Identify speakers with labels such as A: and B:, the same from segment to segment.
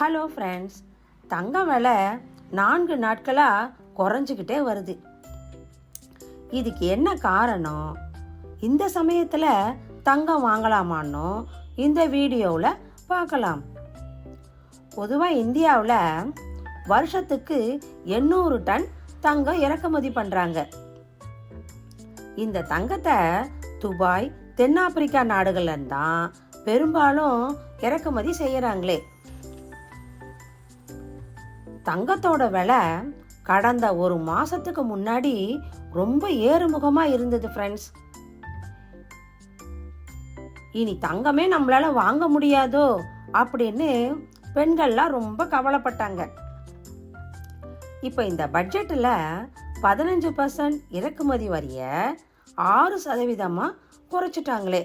A: Hello friends தங்கம் விலை நான்கு நாட்களாக குறைஞ்சிக்கிட்டே வருது. இதுக்கு என்ன காரணம்? இந்த சமயத்தில் தங்கம் வாங்கலாமான்னு இந்த வீடியோவில் பார்க்கலாம். பொதுவாக இந்தியாவில் வருஷத்துக்கு எண்ணூறு டன் தங்கம் இறக்குமதி பண்ணுறாங்க இந்த தங்கத்தை துபாய் தென்னாப்பிரிக்கா நாடுகள்ல தான் பெரும்பாலும் இறக்குமதி செய்கிறாங்களே தங்கத்தோட விலை கடந்த ஒரு மாசத்துக்கு முன்னாடி ரொம்ப ஏறுமுகமா இருந்தது ஃப்ரெண்ட்ஸ் இனி தங்கமே நம்மளால வாங்க முடியாதோ அப்படின்னு பெண்கள்லாம் ரொம்ப கவலைப்பட்டாங்க. இப்போ இந்த பட்ஜெட்டில் பதினஞ்சு பர்சன்ட் இறக்குமதி வரிய ஆறு சதவீதமாக குறைச்சிட்டாங்களே.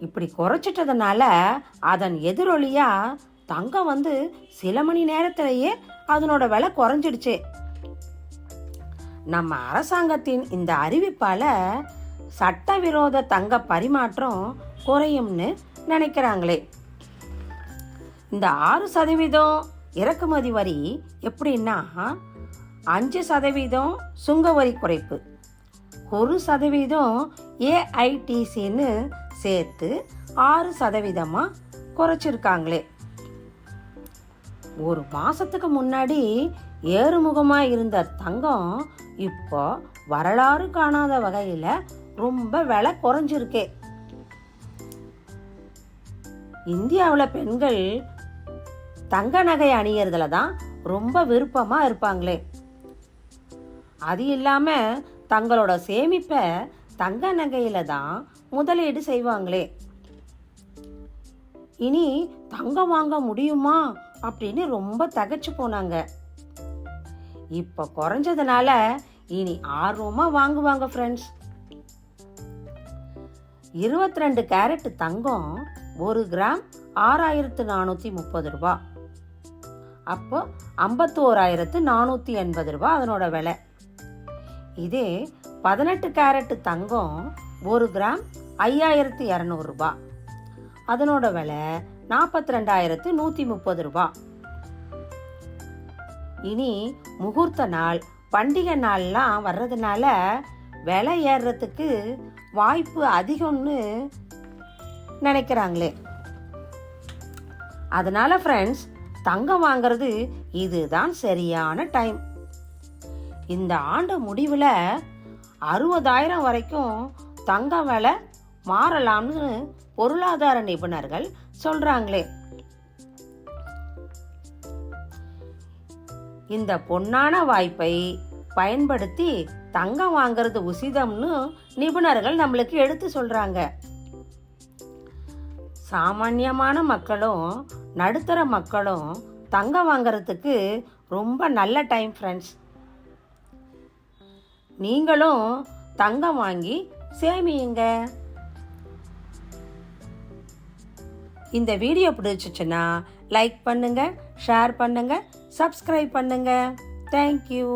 A: இப்படி குறைச்சிட்டதுனால அதன் எதிரொலியாக தங்கம் வந்து சில மணி நேரத்திலேயே அதனோட விலை குறைஞ்சிடுச்சு. நம்ம அரசாங்கத்தின் இந்த அறிவிப்பால் சட்டவிரோத தங்க பரிமாற்றம் குறையும்னு நினைக்கிறாங்களே. இந்த ஆறு சதவீதம் இறக்குமதி வரி எப்படின்னா அஞ்சு சதவீதம் சுங்க வரி குறைப்பு ஒரு சதவீதம் ஏஐடிசின்னு சேர்த்து ஆறு சதவீதமாக குறைச்சிருக்காங்களே. ஒரு மாசத்துக்கு முன்னாடி ஏறுமுகமாக இருந்த தங்கம் இப்போ வரலாறு காணாத வகையில் ரொம்ப விலை குறைஞ்சிருக்கே. இந்தியாவில் பெண்கள் தங்க நகை அணியறதுல தான் ரொம்ப விருப்பமாக இருப்பாங்களே. அது இல்லாமல் தங்களோட சேமிப்பை தங்க நகையில தான் முதலீடு செய்வாங்களே. இனி தங்கம் வாங்க முடியுமா? அப்படின்னு ரொம்ப தகச்சு போனாங்க. இப்போ குறைஞ்சதுனால இனி ஆர்வமாக வாங்குவாங்க ஃப்ரெண்ட்ஸ் இருபத்தி ரெண்டு கேரட் தங்கம் ஒரு கிராம் ஆறாயிரத்து நானூற்றி முப்பது ரூபா. அப்போ ஐம்பத்தோராயிரத்து நானூற்றி எண்பது ரூபா அதனோட விலை. இதே பதினெட்டு கேரட் தங்கம் ஒரு கிராம் ஐயாயிரத்து இரநூறுபா அதனோட விலை நாற்பத்தி ரெண்டாயிரத்து நூற்றி முப்பது ரூபா. இனி முகூர்த்த நாள் பண்டிகை நாள்லாம் வர்றதுனால விலை ஏறுறதுக்கு வாய்ப்பு அதிகம்னு நினைக்கிறாங்களே. அதனால ஃப்ரெண்ட்ஸ் தங்கம் வாங்கிறது இதுதான் சரியான டைம் இந்த ஆண்டு முடிவில் அறுபதாயிரம் வரைக்கும் தங்கம் விலை மாறலாம்னு பொருளாதார நிபுணர்கள் சொல்றாங்களே. இந்த பொன்னான வாய்ப்பை பயன்படுத்தி தங்கம் வாங்குறது உசிதம்னு நிபுணர்கள் நம்மளுக்கு எடுத்து சொல்றாங்க. சாமானியமான மக்களும் நடுத்தர மக்களும் தங்கம் வாங்குறதுக்கு ரொம்ப நல்ல டைம் ஃப்ரெண்ட்ஸ். நீங்களும் தங்கம் வாங்கி சேமியுங்க. இந்த வீடியோ பிடிச்சிச்சுன்னா லைக் பண்ணுங்கள் ஷேர் பண்ணுங்கள் சப்ஸ்கிரைப் பண்ணுங்கள் தேங்க்யூ